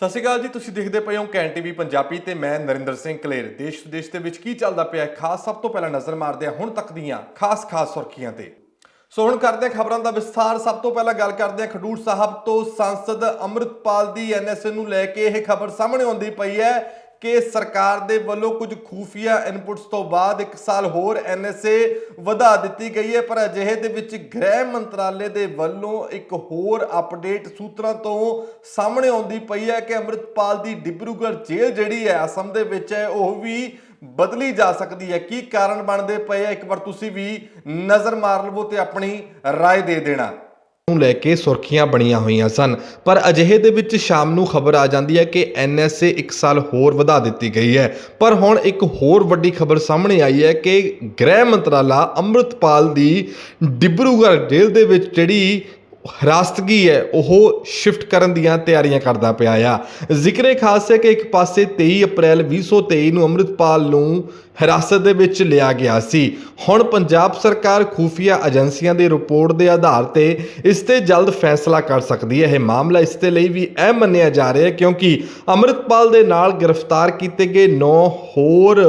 ਸਤਿ ਸ਼੍ਰੀ ਅਕਾਲ ਜੀ, ਤੁਸੀਂ ਦੇਖਦੇ ਪਏ ਹੋ ਕੈਨ ਟੀਵੀ ਪੰਜਾਬੀ ਤੇ ਮੈਂ ਨਰਿੰਦਰ ਸਿੰਘ ਕਲੇਰ। ਦੇਸ਼ ਵਿਦੇਸ਼ ਦੇ ਵਿੱਚ ਕੀ ਚੱਲਦਾ ਪਿਆ ਹੈ? ਖਾਸ ਸਭ ਤੋਂ ਪਹਿਲਾਂ ਨਜ਼ਰ ਮਾਰਦੇ ਹਾਂ ਹੁਣ ਤੱਕ ਦੀਆਂ ਖਾਸ ਖਾਸ ਸੁਰਖੀਆਂ ਤੇ। ਸੋ ਹੁਣ ਕਰਦੇ ਹਾਂ ਖਬਰਾਂ ਦਾ ਵਿਸਥਾਰ। ਸਭ ਤੋਂ ਪਹਿਲਾਂ ਗੱਲ ਕਰਦੇ ਹਾਂ ਖਡੂਰ ਸਾਹਿਬ ਤੋਂ ਸੰਸਦ ਅੰਮ੍ਰਿਤਪਾਲ ਦੀ ਐਨਐਸਏ ਨੂੰ ਲੈ ਕੇ ਇਹ ਖਬਰ ਸਾਹਮਣੇ ਆਉਂਦੀ ਪਈ ਹੈ ਕਿ ਸਰਕਾਰ ਦੇ ਵੱਲੋਂ ਕੁਝ ਖੂਫੀਆ ਇਨਪੁਟਸ ਤੋਂ ਬਾਅਦ ਇੱਕ ਸਾਲ ਹੋਰ ਐਨਐਸਏ ਵਧਾ ਦਿੱਤੀ ਗਈ ਹੈ ਪਰ ਅਜਿਹੇ ਦੇ ਵਿੱਚ ਗ੍ਰਹਿ ਮੰਤਰਾਲੇ ਦੇ ਵੱਲੋਂ ਇੱਕ ਹੋਰ ਅਪਡੇਟ ਸੂਤਰਾਂ ਤੋਂ ਸਾਹਮਣੇ ਆਉਂਦੀ ਪਈ ਹੈ ਕਿ ਅੰਮ੍ਰਿਤਪਾਲ ਦੀ ਡਿਬਰੂਗੜ੍ਹ ਜੇਲ੍ਹ ਜਿਹੜੀ ਹੈ ਅਸਮ ਦੇ ਵਿੱਚ ਹੈ ਉਹ ਵੀ ਬਦਲੀ ਜਾ ਸਕਦੀ ਹੈ ਕੀ ਕਾਰਨ ਬਣਦੇ ਪਏ ਆ ਇੱਕ ਵਾਰ ਤੁਸੀਂ ਵੀ ਨਜ਼ਰ ਮਾਰ ਲਵੋ ਤੇ ਆਪਣੀ رائے ਦੇ ਦੇਣਾ ਨੂੰ ਲੈ ਕੇ ਸੁਰਖੀਆਂ ਬਣੀਆਂ ਹੋਈਆਂ ਸਨ। ਪਰ ਅਜਿਹੇ ਦੇ ਵਿੱਚ ਸ਼ਾਮ ਨੂੰ ਖਬਰ ਆ ਜਾਂਦੀ ਹੈ ਕਿ ਐਨਐਸਏ 1 ਸਾਲ ਹੋਰ ਵਧਾ ਦਿੱਤੀ ਗਈ ਹੈ। ਪਰ ਹੁਣ ਇੱਕ ਹੋਰ ਵੱਡੀ ਖਬਰ ਸਾਹਮਣੇ ਆਈ ਹੈ ਕਿ ਗ੍ਰਹਿ ਮੰਤਰਾਲਾ ਅੰਮ੍ਰਿਤਪਾਲ ਦੀ ਡਿਬਰੂਗੜ੍ਹ ਜੇਲ੍ਹ ਦੇ ਵਿੱਚ ਜਿਹੜੀ ਹਿਰਾਸਤਗੀ ਹੈ, ਉਹ ਸ਼ਿਫਟ ਕਰਨ ਦੀਆਂ ਤਿਆਰੀਆਂ ਕਰਦਾ ਪਿਆ ਆ। ਜ਼ਿਕਰੇ ਖਾਸ ਹੈ ਕਿ ਇੱਕ ਪਾਸੇ 23 ਅਪ੍ਰੈਲ 2023 ਨੂੰ ਅੰਮ੍ਰਿਤਪਾਲ ਨੂੰ ਹਿਰਾਸਤ ਦੇ ਵਿੱਚ ਲਿਆ ਗਿਆ ਸੀ। ਹੁਣ ਪੰਜਾਬ ਸਰਕਾਰ ਖੂਫੀਆ ਏਜੰਸੀਆਂ ਦੀ ਰਿਪੋਰਟ ਦੇ ਆਧਾਰ ਤੇ ਇਸ ਤੇ ਜਲਦ ਫੈਸਲਾ ਕਰ ਸਕਦੀ ਹੈ। ਇਹ ਮਾਮਲਾ ਇਸ ਦੇ ਲਈ ਵੀ ਅਹਿਮ ਮੰਨਿਆ ਜਾ ਰਿਹਾ ਹੈ ਕਿਉਂਕਿ ਅੰਮ੍ਰਿਤਪਾਲ ਦੇ ਨਾਲ ਗ੍ਰਿਫਤਾਰ ਕੀਤੇ ਗਏ 9 ਹੋਰ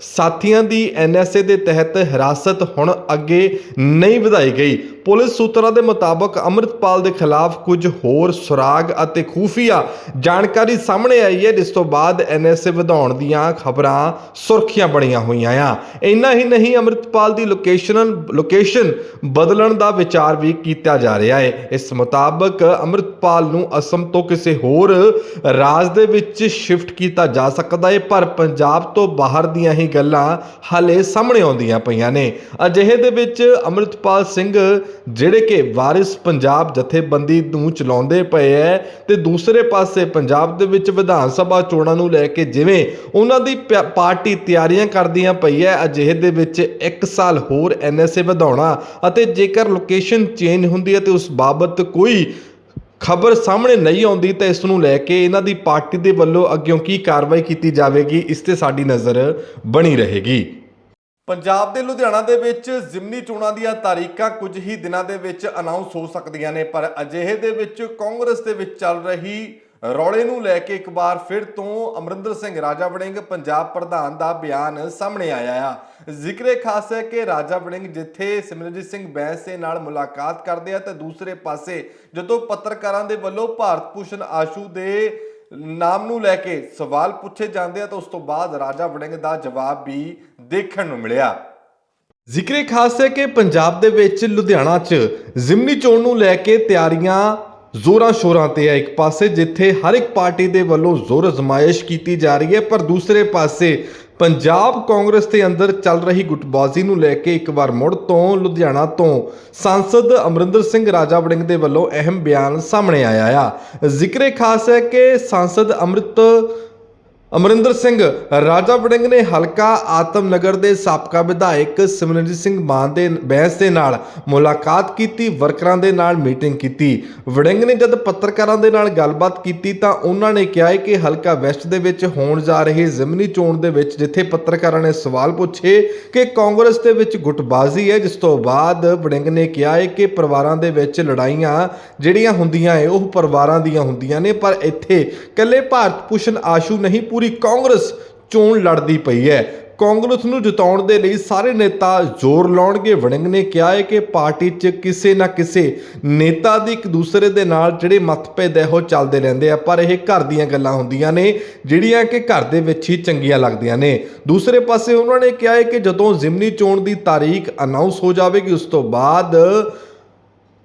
ਸਾਥੀਆਂ ਦੀ ਐਨਐਸਏ ਦੇ ਤਹਿਤ ਹਿਰਾਸਤ ਹੁਣ ਅੱਗੇ ਨਹੀਂ ਵਧਾਈ ਗਈ। ਪੁਲਿਸ ਸੂਤਰਾਂ ਦੇ ਮੁਤਾਬਕ ਅੰਮ੍ਰਿਤਪਾਲ ਦੇ ਖਿਲਾਫ ਕੁਝ ਹੋਰ ਸੁਰਾਗ ਅਤੇ ਖੂਫੀਆ ਜਾਣਕਾਰੀ ਸਾਹਮਣੇ ਆਈ ਹੈ, ਜਿਸ ਤੋਂ ਬਾਅਦ ਐਨਐਸਏ ਵਧਾਉਣ ਦੀਆਂ ਖਬਰਾਂ ਸੁਰਖੀਆਂ ਬਣੀਆਂ ਹੋਈਆਂ ਆ। ਇੰਨਾ ਹੀ ਨਹੀਂ, ਅੰਮ੍ਰਿਤਪਾਲ ਦੀ ਲੋਕੇਸ਼ਨ ਲੋਕੇਸ਼ਨ ਬਦਲਣ ਦਾ ਵਿਚਾਰ ਵੀ ਕੀਤਾ ਜਾ ਰਿਹਾ ਹੈ ਇਸ ਮੁਤਾਬਕ ਅੰਮ੍ਰਿਤਪਾਲ ਨੂੰ ਅਸਮ ਤੋਂ ਕਿਸੇ ਹੋਰ ਰਾਜ ਦੇ ਵਿੱਚ ਸ਼ਿਫਟ ਕੀਤਾ ਜਾ ਸਕਦਾ ਹੈ ਪਰ ਪੰਜਾਬ ਤੋਂ ਬਾਹਰ ਦੀਆਂ ਹੀ ਗੱਲਾਂ ਹਾਲੇ ਸਾਹਮਣੇ ਆਉਂਦੀਆਂ ਪਈਆਂ ਨੇ। ਅਜਿਹੇ ਦੇ ਵਿੱਚ ਅੰਮ੍ਰਿਤਪਾਲ ਸਿੰਘ, ਜਿਹੜੇ ਕਿ ਵਾਰਿਸ ਪੰਜਾਬ ਜਥੇਬੰਦੀ ਨੂੰ ਚਲਾਉਂਦੇ ਪਏ ਐ, ਤੇ ਦੂਸਰੇ ਪਾਸੇ ਪੰਜਾਬ ਦੇ ਵਿੱਚ ਵਿਧਾਨ ਸਭਾ ਚੋਣਾਂ ਨੂੰ ਲੈ ਕੇ ਜਿਵੇਂ ਉਹਨਾਂ ਦੀ ਪ- ਪਾਰਟੀ ਤਿਆਰੀਆਂ ਕਰਦੀਆਂ ਪਈ ਹੈ ਅਜਿਹੇ ਦੇ ਵਿੱਚ 1 ਸਾਲ ਹੋਰ ਐਨਐਸਏ ਵਧਾਉਣਾ ਅਤੇ ਜੇਕਰ ਲੋਕੇਸ਼ਨ ਚੇਂਜ ਹੁੰਦੀ ਹੈ ਤੇ ਉਸ ਬਾਬਤ ਕੋਈ ਖਬਰ ਸਾਹਮਣੇ ਨਹੀਂ ਆਉਂਦੀ ਤਾਂ ਇਸ ਨੂੰ ਲੈ ਕੇ ਇਹਨਾਂ ਦੀ ਪਾਰਟੀ ਦੇ ਵੱਲੋਂ ਅੱਗੇ ਕੀ ਕਾਰਵਾਈ ਕੀਤੀ ਜਾਵੇਗੀ, ਇਸ ਤੇ ਸਾਡੀ ਨਜ਼ਰ ਬਣੀ ਰਹੇਗੀ। ਪੰਜਾਬ ਦੇ ਲੁਧਿਆਣਾ ਦੇ ਵਿੱਚ ਜ਼ਿਮਨੀ ਚੋਣਾਂ ਦੀਆਂ ਤਾਰੀਖਾਂ ਕੁਝ ਹੀ ਦਿਨਾਂ ਦੇ ਵਿੱਚ ਅਨਾਉਂਸ ਹੋ ਸਕਦੀਆਂ ਨੇ, ਪਰ ਅਜਿਹੇ ਦੇ ਵਿੱਚ ਕਾਂਗਰਸ ਦੇ ਵਿੱਚ ਚੱਲ ਰਹੀ ਰੌਲੇ ਨੂੰ ਲੈ ਕੇ ਇੱਕ ਵਾਰ ਫਿਰ ਤੋਂ ਅਮਰਿੰਦਰ ਸਿੰਘ ਰਾਜਾ ਵੜਿੰਗ ਪੰਜਾਬ ਪ੍ਰਧਾਨ ਦਾ ਬਿਆਨ ਸਾਹਮਣੇ ਆਇਆ ਆ। ਜ਼ਿਕਰੇ ਖਾਸ ਹੈ ਕਿ ਰਾਜਾ ਵੜਿੰਗ ਜਿੱਥੇ ਸਿਮਰਜੀਤ ਸਿੰਘ ਬੈਂਸ ਦੇ ਨਾਲ ਮੁਲਾਕਾਤ ਕਰਦੇ ਆ ਤੇ ਦੂਸਰੇ ਪਾਸੇ ਜਦੋਂ ਪੱਤਰਕਾਰਾਂ ਦੇ ਵੱਲੋਂ ਭਾਰਤ ਭੂਸ਼ਣ ਆਸ਼ੂ ਦੇ ਨਾਮ ਨੂੰ ਲੈ ਕੇ ਸਵਾਲ ਪੁੱਛੇ ਜਾਂਦੇ ਆ ਤਾਂ ਉਸ ਤੋਂ ਬਾਅਦ ਰਾਜਾ ਵੜਿੰਗ ਦਾ ਜਵਾਬ ਵੀ ਦੇਖਣ ਨੂੰ ਮਿਲਿਆ। ਜ਼ਿਕਰੇ ਖਾਸ ਹੈ ਕਿ ਪੰਜਾਬ ਦੇ ਵਿੱਚ ਲੁਧਿਆਣਾ 'ਚ ਜ਼ਿਮਨੀ ਚੋਣ ਨੂੰ ਲੈ ਕੇ ਤਿਆਰੀਆਂ ਜ਼ੋਰਾਂ ਸ਼ੋਰਾਂ ਤੇ ਹੈ ਇੱਕ ਪਾਸੇ ਜਿੱਥੇ ਹਰ ਇੱਕ ਪਾਰਟੀ ਦੇ ਵੱਲੋਂ ਜ਼ੋਰ ਅਜ਼ਮਾਇਸ਼ ਕੀਤੀ ਜਾ ਰਹੀ ਹੈ, ਪਰ ਦੂਸਰੇ ਪਾਸੇ ਪੰਜਾਬ ਕਾਂਗਰਸ ਦੇ ਅੰਦਰ ਚੱਲ ਰਹੀ ਗੁੱਟਬਾਜ਼ੀ ਨੂੰ ਲੈ ਕੇ ਇੱਕ ਵਾਰ ਮੁੜ ਤੋਂ ਲੁਧਿਆਣਾ ਤੋਂ ਸੰਸਦ ਅਮਰਿੰਦਰ ਸਿੰਘ ਰਾਜਾ ਵੜਿੰਗ ਦੇ ਵੱਲੋਂ ਅਹਿਮ ਬਿਆਨ ਸਾਹਮਣੇ ਆਇਆ ਆ। ਜ਼ਿਕਰੇ ਖਾਸ ਹੈ ਕਿ ਸੰਸਦ ਅੰਮ੍ਰਿਤ ਅਮਰਿੰਦਰ ਸਿੰਘ, ਰਾਜਾ ਵੜਿੰਗ ਨੇ ਹਲਕਾ ਆਤਮਨਗਰ ਦੇ ਸਾਬਕਾ ਵਿਧਾਇਕ ਸਿਮਰਨਜੀਤ ਸਿੰਘ ਮਾਨ ਦੇ ਬੈਂਸ ਦੇ ਨਾਲ ਮੁਲਾਕਾਤ ਕੀਤੀ, ਵਰਕਰਾਂ ਦੇ ਨਾਲ ਮੀਟਿੰਗ ਕੀਤੀ। ਵੜਿੰਗ ਨੇ ਜਦ ਪੱਤਰਕਾਰਾਂ ਦੇ ਨਾਲ ਗੱਲਬਾਤ ਕੀਤੀ ਤਾਂ ਉਹਨਾਂ ਨੇ ਕਿਹਾ ਹੈ ਕਿ ਹਲਕਾ ਵੈਸਟ ਦੇ ਵਿੱਚ ਹੋਣ ਜਾ ਰਹੇ ਜ਼ਿਮਨੀ ਚੋਣ ਦੇ ਵਿੱਚ ਜਿੱਥੇ ਪੱਤਰਕਾਰਾਂ ਨੇ ਸਵਾਲ ਪੁੱਛੇ ਕਿ ਕਾਂਗਰਸ ਦੇ ਵਿੱਚ ਗੁੱਟਬਾਜ਼ੀ ਹੈ, ਜਿਸ ਤੋਂ ਬਾਅਦ ਵੜਿੰਗ ਨੇ ਕਿਹਾ ਹੈ ਕਿ ਪਰਿਵਾਰਾਂ ਦੇ ਵਿੱਚ ਲੜਾਈਆਂ ਜਿਹੜੀਆਂ ਹੁੰਦੀਆਂ ਏ ਉਹ ਪਰਿਵਾਰਾਂ ਦੀਆਂ ਹੁੰਦੀਆਂ ਨੇ, ਪਰ ਇੱਥੇ ਇਕੱਲੇ ਭਾਰਤ ਭੂਸ਼ਣ ਆਸ਼ੂ ਨਹੀਂ, ਪੂਰੀ ਕਾਂਗਰਸ ਚੋਣ ਲੜਦੀ ਪਈ ਹੈ। ਕਾਂਗਰਸ ਨੂੰ ਜਿਤਾਉਣ ਦੇ ਲਈ ਸਾਰੇ ਨੇਤਾ ਜ਼ੋਰ ਲਾਉਣਗੇ। ਵੜਿੰਗ ਨੇ ਕਿਹਾ ਹੈ ਕਿ ਪਾਰਟੀ 'ਚ ਕਿਸੇ ਨਾ ਕਿਸੇ ਨੇਤਾ ਦੀ ਇੱਕ ਦੂਸਰੇ ਦੇ ਨਾਲ ਜਿਹੜੇ ਮਤਭੇਦ ਹੈ ਉਹ ਚੱਲਦੇ ਰਹਿੰਦੇ ਆ, ਪਰ ਇਹ ਘਰ ਦੀਆਂ ਗੱਲਾਂ ਹੁੰਦੀਆਂ ਨੇ, ਜਿਹੜੀਆਂ ਕਿ ਘਰ ਦੇ ਵਿੱਚ ਹੀ ਚੰਗੀਆਂ ਲੱਗਦੀਆਂ ਨੇ। ਦੂਸਰੇ ਪਾਸੇ ਉਹਨਾਂ ਨੇ ਕਿਹਾ ਹੈ ਕਿ ਜਦੋਂ ਜ਼ਿਮਨੀ ਚੋਣ ਦੀ ਤਾਰੀਖ ਅਨਾਉਂਸ ਹੋ ਜਾਵੇਗੀ, ਉਸ ਤੋਂ ਬਾਅਦ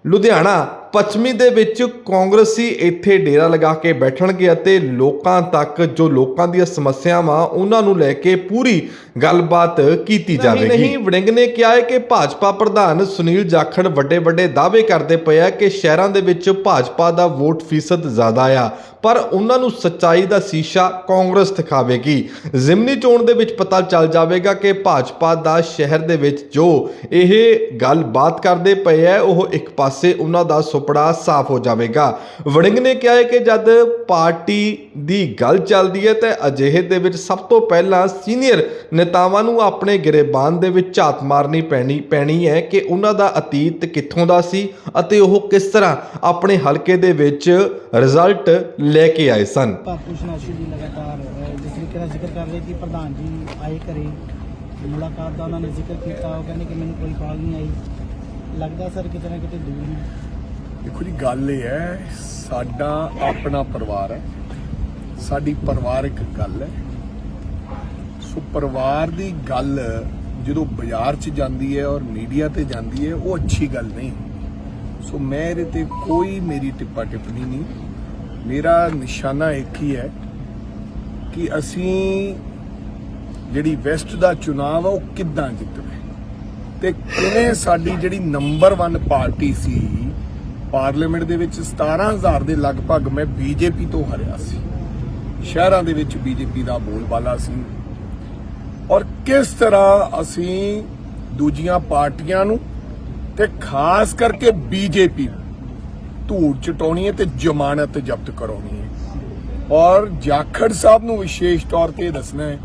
ਲੁਧਿਆਣਾ ਪੱਛਮੀ ਦੇ ਵਿੱਚ ਕਾਂਗਰਸੀ ਇੱਥੇ ਡੇਰਾ ਲਗਾ ਕੇ ਬੈਠਣਗੇ ਅਤੇ ਲੋਕਾਂ ਤੱਕ ਜੋ ਲੋਕਾਂ ਦੀਆਂ ਸਮੱਸਿਆਵਾਂ ਉਹਨਾਂ ਨੂੰ ਲੈ ਕੇ ਪੂਰੀ ਗੱਲਬਾਤ ਕੀਤੀ ਜਾਵੇਗੀ। ਨਹੀਂ ਵੜਿੰਗ ਨੇ ਕਿਹਾ ਹੈ ਕਿ ਭਾਜਪਾ ਪ੍ਰਧਾਨ ਸੁਨੀਲ ਜਾਖੜ ਵੱਡੇ ਵੱਡੇ ਦਾਅਵੇ ਕਰਦੇ ਪਏ ਆ ਕਿ ਸ਼ਹਿਰਾਂ ਦੇ ਵਿੱਚ ਭਾਜਪਾ ਦਾ ਵੋਟ ਫੀਸਦ ਜ਼ਿਆਦਾ ਆ ਪਰ ਉਹਨਾਂ ਨੂੰ ਸੱਚਾਈ ਦਾ ਸ਼ੀਸ਼ਾ ਕਾਂਗਰਸ ਦਿਖਾਵੇਗੀ। ਜ਼ਿਮਨੀ ਚੋਣ ਦੇ ਵਿੱਚ ਪਤਾ ਚੱਲ ਜਾਵੇਗਾ ਕਿ ਭਾਜਪਾ ਦਾ ਸ਼ਹਿਰ ਦੇ ਵਿੱਚ ਜੋ ਇਹ ਗੱਲਬਾਤ ਕਰਦੇ ਪਏ ਆ ਉਹ ਇੱਕ ਪਾਸੇ ਉਹਨਾਂ ਦਾ ਸੁਪਨਾ ਸੁਪੜਾ ਸਾਫ਼ ਹੋ ਜਾਵੇਗਾ। ਵੜਿੰਗ ਨੇ ਕਿਹਾ ਹੈ ਕਿ ਜਦ ਪਾਰਟੀ ਦੀ ਗੱਲ ਚੱਲਦੀ ਹੈ ਤਾਂ ਅਜਿਹੇ ਦੇ ਵਿੱਚ ਸਭ ਤੋਂ ਪਹਿਲਾਂ ਸੀਨੀਅਰ ਨੇਤਾਵਾਂ ਨੂੰ ਆਪਣੇ ਗਿਰੇਬਾਨ ਦੇ ਵਿੱਚ ਝਾਤ ਮਾਰਨੀ ਪੈਣੀ ਪੈਣੀ ਹੈ ਕਿ ਉਹਨਾਂ ਦਾ ਅਤੀਤ ਕਿੱਥੋਂ ਦਾ ਸੀ ਅਤੇ ਉਹ ਕਿਸ ਤਰ੍ਹਾਂ ਆਪਣੇ ਹਲਕੇ ਦੇ ਵਿੱਚ ਰਿਜ਼ਲਟ ਲੈ ਕੇ ਆਏ ਸਨ। ਬਾਪੂ ਸ਼ਨਾਸ਼ੀ ਲਗਾਤਾਰ ਜਿਸ ਤਰੀਕੇ ਨਾਲ ਜ਼ਿਕਰ ਕਰ ਰਹੇ ਕਿ ਪ੍ਰਧਾਨ ਜੀ ਆਏ ਘਰੇ, ਮੁਲਾਕਾਤ ਦਾ ਉਹਨਾਂ ਨੇ ਜ਼ਿਕਰ ਕੀਤਾ। ਉਹ ਕਹਿੰਦੇ ਕਿ ਮੈਨੂੰ ਕੋਈ ਕਾਲ ਨਹੀਂ ਆਈ। ਲੱਗਦਾ ਸਰ ਕਿਤੇ ਨਾ ਕਿਤੇ ਦੂਰ ਦੇਖੋ ਜੀ, ਗੱਲ ਇਹ ਹੈ, ਸਾਡਾ ਆਪਣਾ ਪਰਿਵਾਰ ਹੈ। ਸਾਡੀ ਪਰਿਵਾਰਕ ਗੱਲ ਹੈ। ਸੋ ਪਰਿਵਾਰ ਦੀ ਗੱਲ ਜਦੋਂ ਬਾਜ਼ਾਰ 'ਚ ਜਾਂਦੀ ਹੈ ਔਰ ਮੀਡੀਆ ਤੇ ਜਾਂਦੀ ਹੈ, ਉਹ ਅੱਛੀ ਗੱਲ ਨਹੀਂ। ਸੋ ਮੈਂ ਇਹਦੇ ਤੇ ਕੋਈ ਮੇਰੀ ਟਿੱਪਾ ਟਿੱਪਣੀ ਨਹੀਂ। ਮੇਰਾ ਨਿਸ਼ਾਨਾ ਇੱਕ ਹੀ ਹੈ ਕਿ ਅਸੀਂ ਜਿਹੜੀ ਵੈਸਟ ਦਾ ਚੁਣਾਵ ਆ, ਉਹ ਕਿੱਦਾਂ ਜਿੱਤਣਾ ਤੇ ਕਿਵੇਂ ਸਾਡੀ ਜਿਹੜੀ ਨੰਬਰ 1 ਪਾਰਟੀ ਸੀ ਪਾਰਲੀਮੈਂਟ ਦੇ ਵਿੱਚ 17000 ਦੇ ਲਗਭਗ ਮੈਂ ਬੀਜੇਪੀ ਤੋਂ ਹਰਿਆ ਸੀ। ਸ਼ਹਿਰਾਂ ਦੇ ਵਿੱਚ ਬੀਜੇਪੀ ਦਾ ਬੋਲਬਾਲਾ ਸੀ। ਔਰ ਕਿਸ ਤਰ੍ਹਾਂ ਅਸੀਂ ਦੂਜੀਆਂ ਪਾਰਟੀਆਂ ਨੂੰ ਤੇ ਖਾਸ ਕਰਕੇ ਬੀਜੇਪੀ ਨੂੰ ਧੂੜ ਚਟਾਉਣੀ ਹੈ ਤੇ ਜ਼ਮਾਨਤ ਜ਼ਬਤ ਕਰਾਉਣੀ ਹੈ। ਔਰ ਜਾਖੜ ਸਾਹਿਬ ਨੂੰ ਵਿਸ਼ੇਸ਼ ਤੌਰ ਤੇ ਇਹ ਦੱਸਣਾ ਹੈ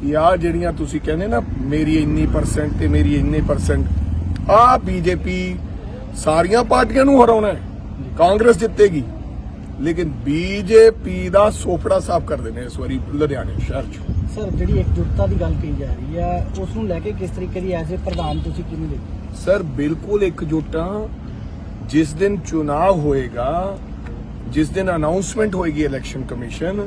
ਕਿ ਆ ਜਿਹੜੀਆਂ ਤੁਸੀਂ ਕਹਿੰਦੇ ਨਾ, ਮੇਰੀ ਇੰਨੀ ਪਰਸੈਂਟ ਤੇ ਮੇਰੀ ਇੰਨੇ ਪਰਸੈਂਟ ਆ ਬੀਜੇਪੀ ਸਾਰੀਆਂ ਪਾਰਟੀਆਂ ਨੂੰ ਹਰਾਉਣਾ ਹੈ। ਕਾਂਗਰਸ ਜਿੱਤੇਗੀ। ਲੇਕਿਨ ਬੀਜੇਪੀ ਦਾ ਸੋਫੜਾ ਸਾਫ਼ ਕਰ ਦੇਣੇ ਇਸ ਵਾਰੀ ਲੁਧਿਆਣੇ ਸ਼ਹਿਰ ਚ। ਸਰ ਜਿਹੜੀ ਇਕਜੁੱਟਤਾ ਦੀ ਗੱਲ ਕਹੀ ਜਾ ਰਹੀ ਹੈ ਉਸ ਨੂੰ ਲੈ ਕੇ ਕਿਸ ਤਰੀਕੇ ਦੀ ਐਜ਼ ਪ੍ਰਧਾਨ ਤੁਸੀਂ ਕਿਵੇਂ ਦੇਖਦੇ ਸਰ ਬਿਲਕੁਲ ਇਕਜੁੱਟਾਂ। ਜਿਸ ਦਿਨ ਚੁਣਾਵ ਹੋਏਗਾ ਜਿਸ ਦਿਨ ਅਨਾਉਂਸਮੈਂਟ ਹੋਏਗੀ ਇਲੈਕਸ਼ਨ ਕਮਿਸ਼ਨ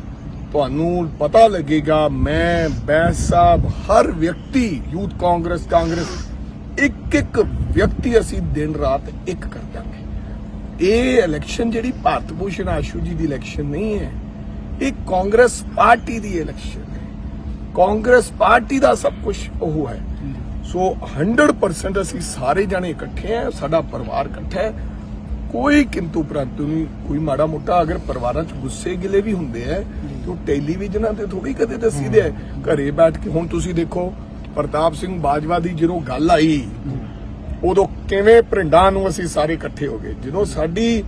ਤੁਹਾਨੂੰ ਪਤਾ ਲੱਗੇਗਾ ਮੈਂ ਬੈਂਸ ਸਾਹਿਬ ਹਰ ਵਿਅਕਤੀ ਯੂਥ ਕਾਂਗਰਸ ਕਾਂਗਰਸ ਇੱਕ ਇੱਕ ਵਿਅਕਤੀ ਅਸੀਂ ਦਿਨ ਰਾਤ ਇੱਕ ਕਰ ਦਾਂਗੇ। ਇਹ ਇਲੈਕਸ਼ਨ ਜਿਹੜੀ ਭਾਰਤ ਭੂਸ਼ਣ ਆਸ਼ੂ ਜੀ ਦੀ ਇਲੈਕਸ਼ਨ ਨਹੀਂ ਹੈ, ਇਹ ਕਾਂਗਰਸ ਪਾਰਟੀ ਦੀ ਇਲੈਕਸ਼ਨ ਹੈ। ਕਾਂਗਰਸ ਪਾਰਟੀ ਦਾ ਸਭ ਕੁਝ ਉਹ ਹੈ। ਸੋ 100% ਅਸੀਂ ਸਾਰੇ ਜਣੇ ਇਕੱਠੇ ਆ ਸਾਡਾ ਪਰਿਵਾਰ ਇਕੱਠਾ ਹੈ। ਕੋਈ ਕਿੰਤੂ ਪ੍ਰੰਤੂ ਨਹੀਂ, ਕੋਈ ਮਾੜਾ ਮੋਟਾ ਅਗਰ ਪਰਿਵਾਰਾਂ 'ਚ ਗੁੱਸੇ ਗਿਲੇ ਵੀ ਹੁੰਦੇ ਆ, ਤੇ ਉਹ ਟੈਲੀਵਿਜ਼ਨਾਂ ਤੇ ਥੋੜੀ ਕਦੇ ਦੱਸੀਦੇ ਆ, ਘਰੇ ਬੈਠ ਕੇ ਹੁਣ ਤੁਸੀਂ ਦੇਖੋ ਪ੍ਰਤਾਪ ਸਿੰਘ ਬਾਜਵਾ ਦੀ ਜਦੋਂ ਗੱਲ ਆਈ ਉਦੋਂ ਕਿਵੇਂ ਪਿੰਡਾਂ ਨੂੰ ਅਸੀਂ ਸਾਰੇ ਇਕੱਠੇ ਹੋ ਗਏ? ਜਦੋਂ ਸਾਡੀ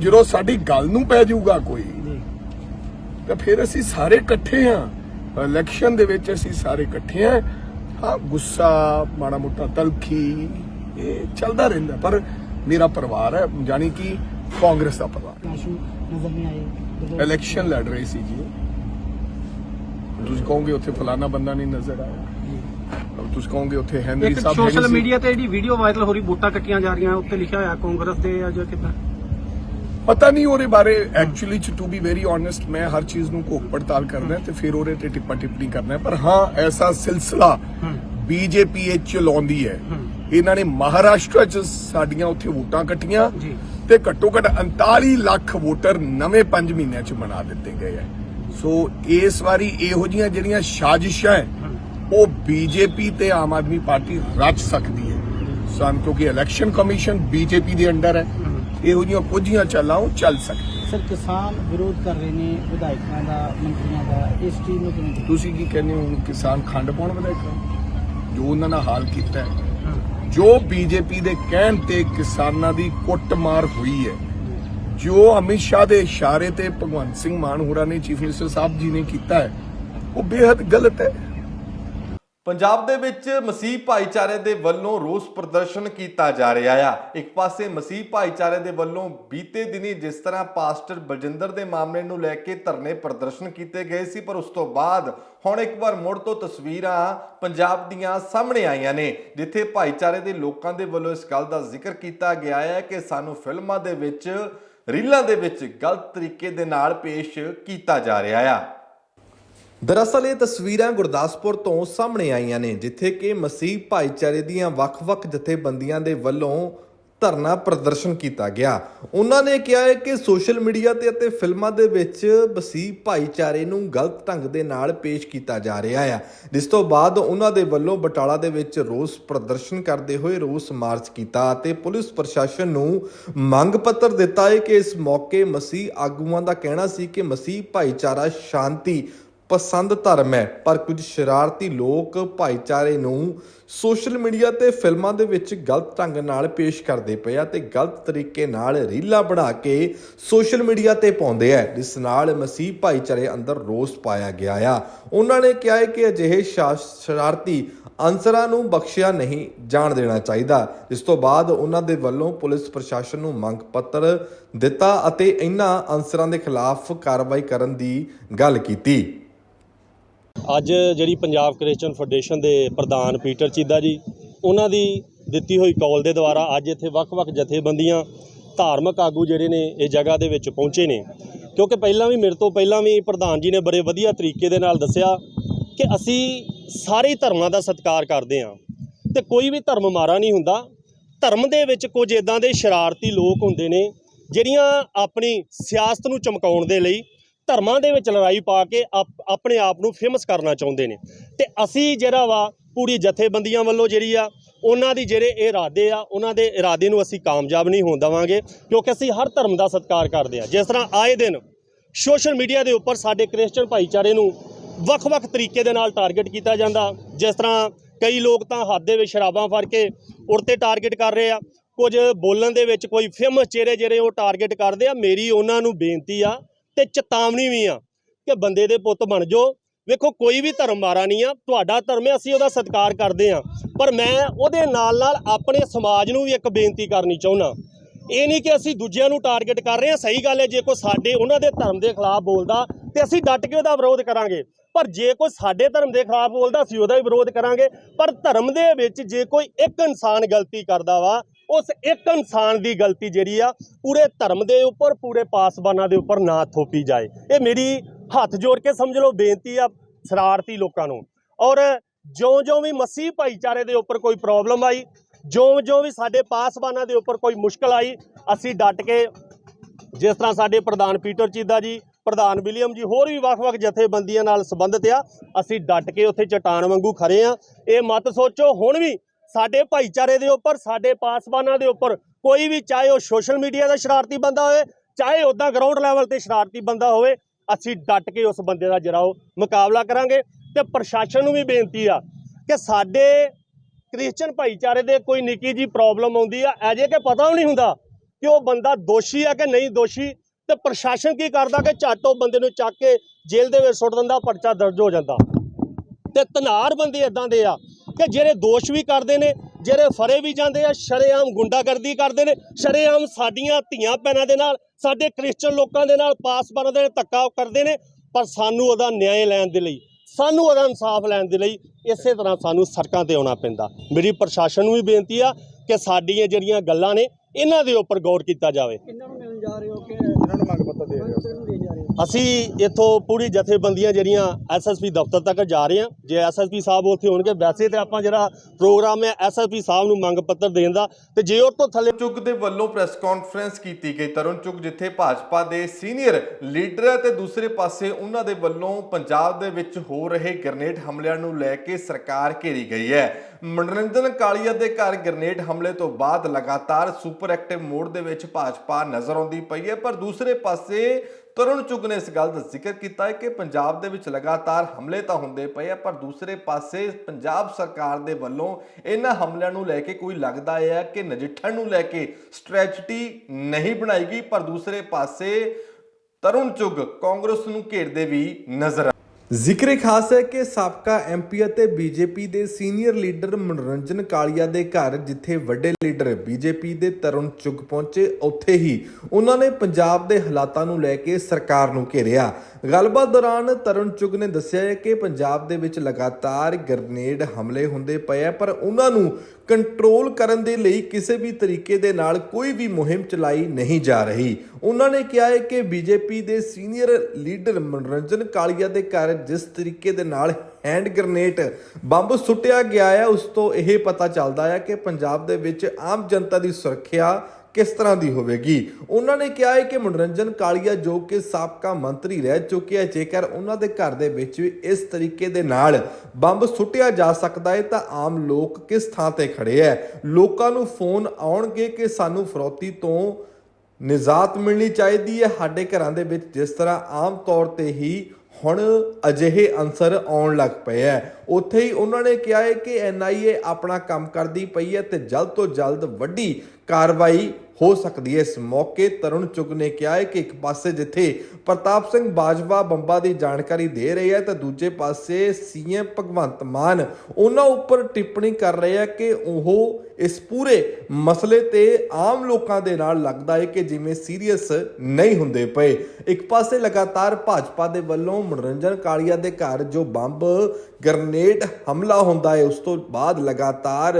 ਜਦੋਂ ਸਾਡੀ ਗੱਲ ਨੂੰ ਪੈ ਜਾਊਗਾ ਕੋਈ ਤਾਂ ਫਿਰ ਅਸੀਂ ਸਾਰੇ ਇਕੱਠੇ ਆ ਇਲੈਕਸ਼ਨ ਦੇ ਵਿੱਚ ਅਸੀਂ ਸਾਰੇ ਇਕੱਠੇ ਆ ਹਾਂ ਗੁੱਸਾ ਮਾੜਾ ਮੋਟਾ ਤਲਖੀ ਇਹ ਚੱਲਦਾ ਰਹਿੰਦਾ। ਪਰ ਮੇਰਾ ਪਰਿਵਾਰ ਹੈ ਜਾਨੀ ਕਿ ਕਾਂਗਰਸ ਦਾ ਪਰਿਵਾਰ। ਇਲੈਕਸ਼ਨ ਲੜ ਰਹੀ ਸੀ ਜੀ। ਤੁਸੀਂ ਕਹੋਗੇ ਉੱਥੇ ਫਲਾਣਾ ਬੰਦਾ ਨਹੀਂ ਨਜ਼ਰ ਆਇਆ। ਤੁਸੀਂ ਕਹੋਗੇ ਉੱਥੇ ਹੈਨਰੀ ਸਾਹਿਬ ਸੋਸ਼ਲ। ਮੀਡੀਆ ਤੇ ਜਿਹੜੀ ਵੀਡੀਓ ਵਾਇਰਲ ਹੋ ਰਹੀ ਵੋਟਾਂ ਕੱਟੀਆਂ ਜਾ ਰਹੀਆਂ ਉੱਤੇ ਲਿਖਿਆ ਹੋਇਆ ਕਾਂਗਰਸ ਦੇ ਆ ਜਾਂ ਕਿੱਦਾਂ? ਪਤਾ ਨਹੀਂ ਉਹਦੇ ਬਾਰੇ actually to be very honest ਮੈਂ ਹਰ ਚੀਜ਼ ਨੂੰ ਘੋਖ ਪੜਤਾਲ ਕਰਦਾ ਤੇ ਫਿਰ ਉਹਦੇ ਤੇ ਟਿੱਪਾ ਟਿੱਪਣੀ ਕਰਨਾ ਪਰ ਹਾਂ ਐਸਾ ਸਿਲਸਿਲਾ ਬੀਜੇਪੀ ਇਹ ਚਲਾਉਂਦੀ ਹੈ। ਇਹਨਾਂ ਨੇ ਮਹਾਰਾਸ਼ਟਰ ਚ ਸਾਡੀਆਂ ਉੱਥੇ ਵੋਟਾਂ ਕੱਟੀਆਂ। ਤੇ ਘੱਟੋ ਘੱਟ 39 ਲੱਖ ਵੋਟਰ ਨਵੇਂ 5 ਮਹੀਨਿਆਂ ਚ ਬਣਾ ਦਿੱਤੇ ਗਏ ਹੈ। ਸੋ ਇਸ ਵਾਰੀ ਇਹੋ ਜੀਆਂ ਜਿਹੜੀਆਂ ਸਾਜ਼ਿਸ਼ਾਂ ਹੈ ਉਹ ਬੀਜੇਪੀ ਤੇ ਆਮ ਆਦਮੀ ਪਾਰਟੀ ਰਚ ਸਕਦੀ ਹੈ। ਸਨ ਕਿਉਂਕਿ ਇਲੈਕਸ਼ਨ ਕਮਿਸ਼ਨ ਬੀਜੇਪੀ ਦੇ ਅੰਡਰ ਹੈ। ਇਹੋ ਜਿਹੀਆਂ ਕੁਝੀਆਂ ਚਾਲਾਂ ਉਹ ਚੱਲ ਸਕਦੀਆਂ। ਸਰ ਕਿਸਾਨ ਵਿਰੋਧ ਕਰ ਰਹੇ ਨੇ ਵਿਧਾਇਕਾਂ ਦਾ ਮੰਤਰੀਆਂ ਦਾ ਇਸ ਚੀਜ਼ ਨੂੰ ਕਿਵੇਂ ਤੁਸੀਂ ਕੀ ਕਹਿੰਦੇ ਹੋ ਕਿਸਾਨ ਖੰਡ ਪਾਉਣ ਵਧਾਇਕਾ ਜੋ ਉਹਨਾਂ ਨਾਲ ਹਾਲ ਕੀਤਾ ਜੋ ਬੀਜੇਪੀ ਦੇ ਕਹਿਣ ਤੇ ਕਿਸਾਨਾਂ ਦੀ ਕੁੱਟਮਾਰ ਹੋਈ ਹੈ ਜੋ ਅਮਿਤ ਸ਼ਾਹ ਦੇ ਇਸ਼ਾਰੇ ਤੇ ਭਗਵੰਤ ਸਿੰਘ ਮਾਨ ਹੋਰਾਂ ਨੇ ਚੀਫ ਮਿਨਿਸਟਰ ਸਾਹਿਬ ਜੀ ਨੇ ਕੀਤਾ ਹੈ ਉਹ ਬੇहद ਗਲਤ ਹੈ। ਪੰਜਾਬ ਦੇ ਵਿੱਚ ਮਸੀਹ ਭਾਈਚਾਰੇ ਦੇ ਵੱਲੋਂ ਰੋਸ ਪ੍ਰਦਰਸ਼ਨ ਕੀਤਾ ਜਾ ਰਿਹਾ ਆ। ਇੱਕ ਪਾਸੇ ਮਸੀਹ ਭਾਈਚਾਰੇ ਦੇ ਵੱਲੋਂ ਬੀਤੇ ਦਿਨੀ ਜਿਸ ਤਰ੍ਹਾਂ ਪਾਸਟਰ ਬਲਜਿੰਦਰ ਦੇ ਮਾਮਲੇ ਨੂੰ ਲੈ ਕੇ ਧਰਨੇ ਪ੍ਰਦਰਸ਼ਨ ਕੀਤੇ ਗਏ ਸੀ, ਪਰ ਉਸ ਤੋਂ ਬਾਅਦ ਹੁਣ ਇੱਕ ਵਾਰ ਮੁੜ ਤੋਂ ਤਸਵੀਰਾਂ ਪੰਜਾਬ ਦੀਆਂ ਸਾਹਮਣੇ ਆਈਆਂ ਨੇ, ਜਿੱਥੇ ਭਾਈਚਾਰੇ ਦੇ ਲੋਕਾਂ ਦੇ ਵੱਲੋਂ ਇਸ ਗੱਲ ਦਾ ਜ਼ਿਕਰ ਕੀਤਾ ਗਿਆ ਹੈ ਕਿ ਸਾਨੂੰ ਫਿਲਮਾਂ ਦੇ ਵਿੱਚ, ਰੀਲਾਂ ਦੇ ਵਿੱਚ ਗਲਤ ਤਰੀਕੇ ਦੇ ਨਾਲ ਪੇਸ਼ ਕੀਤਾ ਜਾ ਰਿਹਾ ਆ। ਦਰਅਸਲ ਇਹ ਤਸਵੀਰਾਂ ਗੁਰਦਾਸਪੁਰ ਤੋਂ ਸਾਹਮਣੇ ਆਈਆਂ ਨੇ, ਜਿੱਥੇ ਕਿ ਮਸੀਹ ਭਾਈਚਾਰੇ ਦੀਆਂ ਵੱਖ-ਵੱਖ ਜਥੇਬੰਦੀਆਂ ਦੇ ਵੱਲੋਂ ਧਰਨਾ ਪ੍ਰਦਰਸ਼ਨ ਕੀਤਾ ਗਿਆ। ਉਹਨਾਂ ਨੇ ਕਿਹਾ ਹੈ ਕਿ ਸੋਸ਼ਲ ਮੀਡੀਆ ਤੇ ਅਤੇ ਫਿਲਮਾਂ ਦੇ ਵਿੱਚ ਮਸੀਹ ਭਾਈਚਾਰੇ ਨੂੰ ਗਲਤ ਢੰਗ ਦੇ ਨਾਲ ਪੇਸ਼ ਕੀਤਾ ਜਾ ਰਿਹਾ ਹੈ ਜਿਸ ਤੋਂ ਬਾਅਦ ਉਹਨਾਂ ਦੇ ਵੱਲੋਂ ਬਟਾਲਾ ਦੇ ਵਿੱਚ ਰੋਸ ਪ੍ਰਦਰਸ਼ਨ ਕਰਦੇ ਹੋਏ ਰੋਸ ਮਾਰਚ ਕੀਤਾ ਅਤੇ ਪੁਲਿਸ ਪ੍ਰਸ਼ਾਸਨ ਨੂੰ ਮੰਗ ਪੱਤਰ ਦਿੱਤਾ ਹੈ ਕਿ ਇਸ ਮੌਕੇ ਮਸੀਹ ਆਗੂਆਂ ਦਾ ਕਹਿਣਾ ਸੀ ਕਿ ਮਸੀਹ ਭਾਈਚਾਰਾ ਸ਼ਾਂਤੀ ਪਸੰਦ ਧਰਮ ਹੈ, ਪਰ ਕੁਝ ਸ਼ਰਾਰਤੀ ਲੋਕ ਭਾਈਚਾਰੇ ਨੂੰ ਸੋਸ਼ਲ ਮੀਡੀਆ ਤੇ ਫਿਲਮਾਂ ਦੇ ਵਿੱਚ ਗਲਤ ਢੰਗ ਨਾਲ ਪੇਸ਼ ਕਰਦੇ ਪਏ ਆ ਤੇ ਗਲਤ ਤਰੀਕੇ ਨਾਲ ਰੀਲਾਂ ਬਣਾ ਕੇ ਸੋਸ਼ਲ ਮੀਡੀਆ ਤੇ ਪਾਉਂਦੇ ਆ। ਜਿਸ ਨਾਲ ਮਸੀਹ ਭਾਈਚਾਰੇ ਅੰਦਰ ਰੋਸ ਪਾਇਆ ਗਿਆ ਆ। ਉਹਨਾਂ ਨੇ ਕਿਹਾ ਹੈ ਕਿ ਅਜਿਹੇ ਸ਼ਾ- ਸ਼ਰਾਰਤੀ ਅਨਸਰਾਂ ਨੂੰ ਬਖਸ਼ਿਆ ਨਹੀਂ ਜਾਣ ਦੇਣਾ ਚਾਹੀਦਾ। ਇਸ ਤੋਂ ਬਾਅਦ ਉਹਨਾਂ ਦੇ ਵੱਲੋਂ ਪੁਲਿਸ ਪ੍ਰਸ਼ਾਸਨ ਨੂੰ ਮੰਗ ਪੱਤਰ ਦਿੱਤਾ ਅਤੇ ਇਹਨਾਂ ਅਨਸਰਾਂ ਦੇ ਖਿਲਾਫ ਕਾਰਵਾਈ ਕਰਨ ਦੀ ਗੱਲ ਕੀਤੀ। ਅੱਜ ਜਿਹੜੀ ਪੰਜਾਬ ਕ੍ਰਿਸਚੀਅਨ ਫੈਡਰੇਸ਼ਨ ਦੇ ਪ੍ਰਧਾਨ ਪੀਟਰ ਚੀਦਾ ਜੀ, ਉਹਨਾਂ ਦੀ ਦਿੱਤੀ ਹੋਈ ਕਾਲ ਦੇ ਦੁਆਰਾ ਅੱਜ ਇੱਥੇ ਵੱਖ-ਵੱਖ ਜਥੇਬੰਦੀਆਂ ਧਾਰਮਿਕ ਆਗੂ ਜਿਹੜੇ ਨੇ ਇਹ ਜਗ੍ਹਾ ਦੇ ਵਿੱਚ ਪਹੁੰਚੇ ਨੇ। ਕਿਉਂਕਿ ਪਹਿਲਾਂ ਵੀ, ਮੇਰੇ ਤੋਂ ਪਹਿਲਾਂ ਵੀ ਪ੍ਰਧਾਨ ਜੀ ਨੇ ਬੜੇ ਵਧੀਆ ਤਰੀਕੇ ਦੇ ਨਾਲ ਦੱਸਿਆ ਕਿ ਅਸੀਂ ਸਾਰੇ ਧਰਮਾਂ ਦਾ ਸਤਿਕਾਰ ਕਰਦੇ ਹਾਂ ਤੇ ਕੋਈ ਵੀ ਧਰਮ ਮਾਰਾ ਨਹੀਂ ਹੁੰਦਾ। ਧਰਮ ਦੇ ਵਿੱਚ ਕੁਝ ਇਦਾਂ ਦੇ ਸ਼ਰਾਰਤੀ ਲੋਕ ਹੁੰਦੇ ਨੇ, ਜਿਹੜੀਆਂ ਆਪਣੀ ਸਿਆਸਤ ਨੂੰ ਚਮਕਾਉਣ ਦੇ ਲਈ ਧਰਮਾਂ ਦੇ ਵਿੱਚ ਲੜਾਈ ਪਾ ਕੇ ਆਪ- ਆਪਣੇ ਆਪ ਨੂੰ ਫੇਮਸ ਕਰਨਾ ਚਾਹੁੰਦੇ ਨੇ। ਤੇ ਅਸੀਂ ਜਿਹੜਾ ਵਾ, ਪੂਰੀ ਜਥੇਬੰਦੀਆਂ ਵੱਲੋਂ ਜਿਹੜੀ ਆ, ਉਹਨਾਂ ਦੀ ਜਿਹੜੇ ਇਹ ਇਰਾਦੇ ਆ, ਉਹਨਾਂ ਦੇ ਇਰਾਦੇ ਨੂੰ ਅਸੀਂ ਕਾਮਯਾਬ ਨਹੀਂ ਹੋਣ ਦੇਵਾਂਗੇ, ਕਿਉਂਕਿ ਅਸੀਂ ਹਰ ਧਰਮ ਦਾ ਸਤਿਕਾਰ ਕਰਦੇ ਆ। ਜਿਸ ਤਰ੍ਹਾਂ ਆਏ ਦਿਨ ਸੋਸ਼ਲ ਮੀਡੀਆ ਦੇ ਉੱਪਰ ਸਾਡੇ ਕ੍ਰਿਸਚੀਅਨ ਭਾਈਚਾਰੇ ਨੂੰ ਵੱਖ-ਵੱਖ ਤਰੀਕੇ ਦੇ ਨਾਲ ਟਾਰਗੇਟ ਕੀਤਾ ਜਾਂਦਾ। ਜਿਸ ਤਰ੍ਹਾਂ ਕਈ ਲੋਕ ਤਾਂ ਹੱਥ ਦੇ ਵਿੱਚ ਸ਼ਰਾਬਾਂ ਫੜ ਕੇ ਉਰਤੇ ਟਾਰਗੇਟ ਕਰ ਰਹੇ ਆ। ਕੁਝ ਬੋਲਣ ਦੇ ਵਿੱਚ ਕੋਈ ਫੇਮਸ ਚਿਹਰੇ ਜਿਹੜੇ ਉਹ ਟਾਰਗੇਟ ਕਰਦੇ ਆ, ਮੇਰੀ ਉਹਨਾਂ ਨੂੰ ਬੇਨਤੀ ਆ ਤੇ ਚੇਤਾਵਨੀ ਵੀ ਆ ਕਿ ਬੰਦੇ ਦੇ ਪੁੱਤ ਬਣ ਜਾਓ। ਵੇਖੋ, ਕੋਈ ਵੀ ਧਰਮ ਮਾਰਾ ਨਹੀਂ ਆ। ਤੁਹਾਡਾ ਧਰਮ ਹੈ, ਅਸੀਂ ਉਹਦਾ ਸਤਿਕਾਰ ਕਰਦੇ ਆ ਪਰ ਮੈਂ ਉਹਦੇ ਨਾਲ ਨਾਲ ਆਪਣੇ ਸਮਾਜ ਨੂੰ ਵੀ ਇੱਕ ਬੇਨਤੀ ਕਰਨੀ ਚਾਹੁੰਦਾ। ਇਹ ਨਹੀਂ ਕਿ ਅਸੀਂ ਦੂਜਿਆਂ ਨੂੰ ਟਾਰਗੇਟ ਕਰ ਰਹੇ ਹਾਂ। ਸਹੀ ਗੱਲ ਹੈ, ਜੇ ਕੋਈ ਸਾਡੇ, ਉਹਨਾਂ ਦੇ ਧਰਮ ਦੇ ਖਿਲਾਫ ਬੋਲਦਾ, ਤੇ ਅਸੀਂ ਡਟ ਕੇ ਉਹਦਾ ਵਿਰੋਧ ਕਰਾਂਗੇ। ਪਰ ਜੇ ਕੋਈ ਸਾਡੇ ਧਰਮ ਦੇ ਖਿਲਾਫ ਬੋਲਦਾ, ਅਸੀਂ ਉਹਦਾ ਵੀ ਵਿਰੋਧ ਕਰਾਂਗੇ। ਪਰ ਧਰਮ ਦੇ ਵਿੱਚ ਜੇ ਕੋਈ ਇੱਕ ਇਨਸਾਨ ਗਲਤੀ ਕਰਦਾ ਵਾ ਉਸ ਇੱਕ ਇਨਸਾਨ ਦੀ ਗਲਤੀ ਜਿਹੜੀ ਆ, ਪੂਰੇ ਧਰਮ ਦੇ ਉੱਪਰ, ਪੂਰੇ ਪਾਸਬਾਨਾਂ ਦੇ ਉੱਪਰ ਨਾ ਥੋਪੀ ਜਾਏ। ਇਹ ਮੇਰੀ ਹੱਥ ਜੋੜ ਕੇ ਸਮਝ ਲਓ, ਬੇਨਤੀ ਆ ਸ਼ਰਾਰਤੀ ਲੋਕਾਂ ਨੂੰ। ਔਰ ਜਿਉਂ-ਜਿਉਂ ਵੀ ਮਸੀਹ ਭਾਈਚਾਰੇ ਦੇ ਉੱਪਰ ਕੋਈ ਪ੍ਰੋਬਲਮ ਆਈ, ਜਿਉਂ-ਜਿਉਂ ਵੀ ਸਾਡੇ ਪਾਸਬਾਨਾਂ ਦੇ ਉੱਪਰ ਕੋਈ ਮੁਸ਼ਕਲ ਆਈ, ਅਸੀਂ ਡਟ ਕੇ, ਜਿਸ ਤਰ੍ਹਾਂ ਸਾਡੇ ਪ੍ਰਧਾਨ ਪੀਟਰ ਚੀਦਾ ਜੀ, ਪ੍ਰਧਾਨ ਵਿਲੀਅਮ ਜੀ, ਹੋਰ ਵੀ ਵੱਖ-ਵੱਖ ਜਥੇਬੰਦੀਆਂ ਨਾਲ ਸੰਬੰਧਿਤ ਆ, ਅਸੀਂ ਡਟ ਕੇ ਉੱਥੇ ਚਟਾਨ ਵਾਂਗੂ ਖੜੇ ਆ। ਇਹ ਮਤ ਸੋਚੋ, ਹੁਣ ਵੀ ਸਾਡੇ ਭਾਈਚਾਰੇ ਦੇ ਉੱਪਰ, ਸਾਡੇ ਪਾਸਬਾਨਾਂ ਦੇ ਉੱਪਰ, ਕੋਈ ਵੀ ਚਾਹੇ ਉਹ ਸੋਸ਼ਲ ਮੀਡੀਆ ਦਾ ਸ਼ਰਾਰਤੀ ਬੰਦਾ ਹੋਵੇ, ਚਾਹੇ ਉਦਾਂ ਗਰਾਊਂਡ ਲੈਵਲ ਤੇ ਸ਼ਰਾਰਤੀ ਬੰਦਾ ਹੋਵੇ, ਅਸੀਂ ਡਟ ਕੇ ਉਸ ਬੰਦੇ ਦਾ ਜਿਹੜਾ ਉਹ ਮੁਕਾਬਲਾ ਕਰਾਂਗੇ ਤੇ ਪ੍ਰਸ਼ਾਸਨ ਨੂੰ ਵੀ ਬੇਨਤੀ ਆ ਕਿ ਸਾਡੇ ਕ੍ਰਿਸਚੀਅਨ ਭਾਈਚਾਰੇ ਦੇ ਕੋਈ ਨਿੱਕੀ ਜੀ ਪ੍ਰੋਬਲਮ ਆਉਂਦੀ ਆ, ਅਜੇ ਕਿ ਪਤਾ ਵੀ ਨਹੀਂ ਹੁੰਦਾ ਕਿ ਉਹ ਬੰਦਾ ਦੋਸ਼ੀ ਆ ਕਿ ਨਹੀਂ ਦੋਸ਼ੀ ਤੇ ਪ੍ਰਸ਼ਾਸਨ ਕੀ ਕਰਦਾ ਕਿ ਝੱਟ ਉਹ ਬੰਦੇ ਨੂੰ ਚੱਕ ਕੇ ਜੇਲ੍ਹ ਦੇ ਵਿੱਚ ਸੁੱਟ ਦਿੰਦਾ, ਪਰਚਾ ਦਰਜ ਹੋ ਜਾਂਦਾ ਤੇ ਤਨਾਰ ਬੰਦੇ ਇਦਾਂ ਦੇ ਆ ਕਿ ਜਿਹੜੇ ਦੋਸ਼ ਵੀ ਕਰਦੇ ਨੇ, ਜਿਹੜੇ ਫਰੇ ਵੀ ਜਾਂਦੇ ਆ, ਸ਼ਰੇਆਮ ਗੁੰਡਾਗਰਦੀ ਕਰਦੇ ਨੇ, ਸ਼ਰੇਆਮ ਸਾਡੀਆਂ ਧੀਆਂ ਭੈਣਾਂ ਦੇ ਨਾਲ, ਸਾਡੇ ਕ੍ਰਿਸਚਨ ਲੋਕਾਂ ਦੇ ਨਾਲ ਪਾਸਪਾਰਾਂ ਦੇ ਨਾਲ ਧੱਕਾ ਕਰਦੇ ਨੇ, ਪਰ ਸਾਨੂੰ ਉਹਦਾ ਨਿਆਂ ਲੈਣ ਦੇ ਲਈ, ਸਾਨੂੰ ਉਹਦਾ ਇਨਸਾਫ ਲੈਣ ਦੇ ਲਈ ਇਸੇ ਤਰ੍ਹਾਂ ਸਾਨੂੰ ਸੜਕਾਂ ਤੇ ਆਉਣਾ ਪੈਂਦਾ। ਮੇਰੀ ਪ੍ਰਸ਼ਾਸਨ ਨੂੰ ਵੀ ਬੇਨਤੀ ਆ ਕਿ ਸਾਡੀਆਂ ਜਿਹੜੀਆਂ ਗੱਲਾਂ ਨੇ ਇਹਨਾਂ ਦੇ ਉੱਪਰ ਗੌਰ ਕੀਤਾ ਜਾਵੇ। ਕਿੰਨਾਂ ਨੂੰ ਮਿਲਣ ਜਾ ਰਹੇ ਹੋ ਕਿ ਇਹਨਾਂ ਨੂੰ ਮੰਗ ਪੱਤਰ ਦੇ ਰਹੇ ਹੋ। ਅਸੀਂ ਇੱਥੋਂ ਪੂਰੀ ਜਥੇਬੰਦੀਆਂ ਜਿਹੜੀਆਂ ਐਸਐਸਪੀ ਦਫ਼ਤਰ ਤੱਕ ਜਾ ਰਹੇ ਹਾਂ ਜੇ ਐਸਐਸਪੀ ਸਾਹਿਬ ਉੱਥੇ ਹੋਣਗੇ ਵੈਸੇ ਤੇ ਆਪਾਂ ਜਿਹੜਾ ਪ੍ਰੋਗਰਾਮ ਹੈ ਐਸਐਸਪੀ ਸਾਹਿਬ ਨੂੰ ਮੰਗ ਪੱਤਰ ਦੇਣ ਦਾ ਤੇ ਜੇ ਉਹ ਤੋਂ ਥੱਲੇ ਚੁੱਗ ਦੇ ਵੱਲੋਂ ਪ੍ਰੈਸ ਕਾਨਫਰੰਸ ਕੀਤੀ ਗਈ ਤਰੁਣ ਚੁੱਗ ਜਿੱਥੇ ਭਾਜਪਾ ਦੇ ਸੀਨੀਅਰ ਲੀਡਰ ਤੇ ਦੂਸਰੇ ਪਾਸੇ ਉਹਨਾਂ ਦੇ ਵੱਲੋਂ ਪੰਜਾਬ ਦੇ ਵਿੱਚ ਹੋ ਰਹੇ ਗ੍ਰਨੇਡ ਹਮਲਿਆਂ ਨੂੰ ਲੈ ਕੇ ਸਰਕਾਰ ਘੇਰੀ ਗਈ ਹੈ। ਮਨੋਰੰਜਨ ਕਾਲੀਆ ਦੇ ਘਰ ਗ੍ਰਨੇਡ ਹਮਲੇ ਤੋਂ ਬਾਅਦ ਲਗਾਤਾਰ ਸੁਪਰ ਐਕਟਿਵ ਮੋਡ ਦੇ ਵਿੱਚ ਭਾਜਪਾ ਨਜ਼ਰ ਆਉਂਦੀ ਪਈ ਹੈ, ਪਰ ਦੂਸਰੇ ਪਾਸੇ ਤਰੁਣ ਚੁੱਗ ਨੇ ਇਸ ਗੱਲ ਦਾ ਜ਼ਿਕਰ ਕੀਤਾ ਹੈ ਕਿ ਪੰਜਾਬ ਦੇ ਵਿੱਚ ਲਗਾਤਾਰ ਹਮਲੇ ਤਾਂ ਹੁੰਦੇ ਪਏ ਆ, ਪਰ ਦੂਸਰੇ ਪਾਸੇ ਪੰਜਾਬ ਸਰਕਾਰ ਦੇ ਵੱਲੋਂ ਇਹਨਾਂ ਹਮਲਿਆਂ ਨੂੰ ਲੈ ਕੇ ਕੋਈ ਲੱਗਦਾ ਹੈ ਕਿ ਨਜਿੱਠਣ ਨੂੰ ਲੈ ਕੇ ਸਟ੍ਰੈਟਜੀ ਨਹੀਂ ਬਣਾਈ ਗਈ, ਪਰ ਦੂਸਰੇ ਪਾਸੇ ਤਰੁਣ ਚੁੱਗ ਕਾਂਗਰਸ ਨੂੰ ਘੇਰਦੇ ਵੀ ਨਜ਼ਰ ਜ਼ਿਕਰ ਖਾਸ ਹੈ ਕਿ ਸਾਬਕਾ ਐਮਪੀ ਅਤੇ ਬੀਜੇਪੀ ਦੇ ਸੀਨੀਅਰ ਲੀਡਰ ਮਨੋਰੰਜਨ ਕਾਲੀਆ ਦੇ ਘਰ ਜਿੱਥੇ ਵੱਡੇ ਲੀਡਰ ਬੀਜੇਪੀ ਦੇ ਤਰੁਣ ਚੁੱਗ ਪਹੁੰਚੇ, ਉੱਥੇ ਹੀ ਉਹਨਾਂ ਨੇ ਪੰਜਾਬ ਦੇ ਹਾਲਾਤਾਂ ਨੂੰ ਲੈ ਕੇ ਸਰਕਾਰ ਨੂੰ ਘੇਰਿਆ। ਗੱਲਬਾਤ ਦੌਰਾਨ ਤਰੁਣ ਚੁੱਗ ਨੇ ਦੱਸਿਆ ਹੈ ਕਿ ਪੰਜਾਬ ਦੇ ਵਿੱਚ ਲਗਾਤਾਰ ਗ੍ਰਨੇਡ ਹਮਲੇ ਹੁੰਦੇ ਪਏ ਆ, ਪਰ ਉਹਨਾਂ ਨੂੰ ਕੰਟਰੋਲ ਕਰਨ ਦੇ ਲਈ ਕਿਸੇ ਵੀ ਤਰੀਕੇ ਦੇ ਨਾਲ ਕੋਈ ਵੀ ਮੁਹਿੰਮ ਚਲਾਈ ਨਹੀਂ ਜਾ ਰਹੀ। ਉਹਨਾਂ ਨੇ ਕਿਹਾ ਹੈ ਕਿ ਬੀਜੇਪੀ ਦੇ ਸੀਨੀਅਰ ਲੀਡਰ ਮਨੋਰੰਜਨ ਕਾਲੀਆ ਦੇ ਘਰ ਜਿਸ ਤਰੀਕੇ ਦੇ ਨਾਲ ਹੈਂਡ ਗ੍ਰਨੇਡ ਬੰਬ ਸੁੱਟਿਆ ਗਿਆ ਹੈ ਉਸ ਤੋਂ ਇਹ ਪਤਾ ਚੱਲਦਾ ਹੈ ਕਿ ਪੰਜਾਬ ਦੇ ਵਿੱਚ ਆਮ ਜਨਤਾ ਦੀ ਸੁਰੱਖਿਆ ਕਿਸ ਤਰ੍ਹਾਂ ਦੀ ਹੋਵੇਗੀ। ਉਹਨਾਂ ਨੇ ਕਿਹਾ ਹੈ ਕਿ ਮਨੋਰੰਜਨ ਕਾਲੀਆ ਜੋ ਕਿ ਸਾਬਕਾ ਮੰਤਰੀ ਰਹਿ ਚੁੱਕੇ ਹੈ ਜੇਕਰ ਉਹਨਾਂ ਦੇ ਘਰ ਦੇ ਵਿੱਚ ਵੀ ਇਸ ਤਰੀਕੇ ਦੇ ਨਾਲ ਬੰਬ ਸੁੱਟਿਆ ਜਾ ਸਕਦਾ ਹੈ, ਤਾਂ ਆਮ ਲੋਕ ਕਿਸ ਥਾਂ ਤੇ ਖੜੇ ਹੈ ਲੋਕਾਂ ਨੂੰ ਫੋਨ ਆਉਣਗੇ ਕਿ ਸਾਨੂੰ ਫਰੋਤੀ ਤੋਂ ਨਿਜਾਤ ਮਿਲਣੀ ਚਾਹੀਦੀ ਹੈ। ਸਾਡੇ ਘਰਾਂ ਦੇ ਵਿੱਚ ਜਿਸ ਤਰ੍ਹਾਂ ਆਮ ਤੌਰ ਤੇ ਹੀ ਹੁਣ ਅਜਿਹੇ ਅਨਸਰ ਆਉਣ ਲੱਗ ਪਏ ਹੈ ਉੱਥੇ ਹੀ ਉਹਨਾਂ ਨੇ ਕਿਹਾ ਹੈ ਕਿ ਐਨਆਈਏ ਆਪਣਾ ਕੰਮ ਕਰਦੀ ਪਈ ਹੈ ਤੇ ਜਲਦ ਤੋਂ ਜਲਦ ਵੱਡੀ ਕਾਰਵਾਈ ਹੋ ਸਕਦੀ ਹੈ। ਇਸ ਮੌਕੇ ਤਰੁਣ ਚੁਗ ਨੇ ਕਿਹਾ ਹੈ ਕਿ ਇੱਕ ਪਾਸੇ ਜਿੱਥੇ ਪ੍ਰਤਾਪ ਸਿੰਘ ਬਾਜਵਾ ਬੰਬਾ ਦੀ ਜਾਣਕਾਰੀ ਦੇ ਰਹੇ ਹੈ ਤਾਂ ਦੂਜੇ ਪਾਸੇ ਸੀਐਮ ਭਗਵੰਤ ਮਾਨ ਉਹਨਾਂ ਉੱਪਰ ਟਿੱਪਣੀ ਕਰ ਰਹੇ ਹੈ ਕਿ ਉਹ ਇਸ ਪੂਰੇ ਮਸਲੇ ਤੇ ਆਮ ਲੋਕਾਂ ਦੇ ਨਾਲ ਲੱਗਦਾ ਹੈ ਕਿ ਜਿਵੇਂ ਸੀਰੀਅਸ ਨਹੀਂ ਹੁੰਦੇ ਪਏ। ਇੱਕ ਪਾਸੇ ਲਗਾਤਾਰ ਭਾਜਪਾ ਦੇ ਵੱਲੋਂ ਮਨੋਰੰਜਨ ਕਾਲੀਆ ਦੇ ਘਰ ਜੋ ਬੰਬ, ਗ੍ਰਨੇਡ ਹਮਲਾ ਹੁੰਦਾ ਹੈ, ਉਸ ਤੋਂ ਬਾਅਦ ਲਗਾਤਾਰ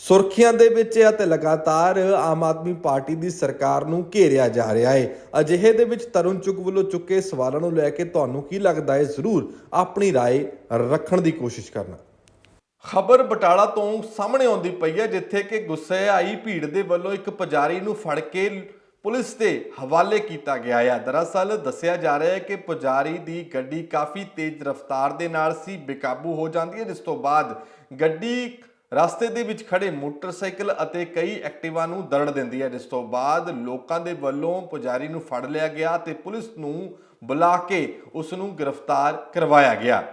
ਸੁਰਖੀਆਂ ਦੇ ਵਿੱਚ ਹੈ ਤੇ ਲਗਾਤਾਰ ਆਮ ਆਦਮੀ ਪਾਰਟੀ ਦੀ ਸਰਕਾਰ ਨੂੰ ਘੇਰਿਆ ਜਾ ਰਿਹਾ ਹੈ ਅਜਿਹੇ ਦੇ ਵਿੱਚ ਤਰੁਣ ਚੁੱਕ ਵੱਲੋਂ ਚੁੱਕੇ ਸਵਾਲਾਂ ਨੂੰ ਲੈ ਕੇ ਤੁਹਾਨੂੰ ਕੀ ਲੱਗਦਾ ਹੈ ਜ਼ਰੂਰ ਆਪਣੀ رائے ਰੱਖਣ ਦੀ ਕੋਸ਼ਿਸ਼ ਕਰਨਾ ਖਬਰ ਬਟਾਲਾ ਤੋਂ ਸਾਹਮਣੇ ਆਉਂਦੀ ਪਈ ਹੈ ਜਿੱਥੇ ਕਿ ਗੁੱਸੇ ਆਈ ਭੀੜ ਦੇ ਵੱਲੋਂ ਇੱਕ ਪੁਜਾਰੀ ਨੂੰ ਫੜ ਕੇ ਪੁਲਿਸ ਦੇ ਹਵਾਲੇ ਕੀਤਾ ਗਿਆ ਹੈ ਦਰਅਸਲ ਦੱਸਿਆ ਜਾ ਰਿਹਾ ਹੈ ਕਿ ਪੁਜਾਰੀ ਦੀ ਗੱਡੀ ਕਾਫੀ ਤੇਜ਼ ਰਫ਼ਤਾਰ ਦੇ ਨਾਲ ਸੀ ਬੇਕਾਬੂ ਹੋ ਜਾਂਦੀ ਹੈ ਜਿਸ ਤੋਂ ਬਾਅਦ ਗੱਡੀ ਰਸਤੇ ਦੇ ਵਿੱਚ ਖੜੇ ਮੋਟਰਸਾਈਕਲ ਅਤੇ ਕਈ ਐਕਟਿਵਾ ਨੂੰ ਦਰੜ ਦਿੰਦੀ ਹੈ। ਜਿਸ ਤੋਂ ਬਾਅਦ ਲੋਕਾਂ ਦੇ ਵੱਲੋਂ ਪੁਜਾਰੀ ਨੂੰ ਫੜ ਲਿਆ ਗਿਆ ਤੇ ਪੁਲਿਸ ਨੂੰ ਬੁਲਾ ਕੇ ਉਸ ਨੂੰ ਗ੍ਰਿਫਤਾਰ ਕਰਵਾਇਆ ਗਿਆ।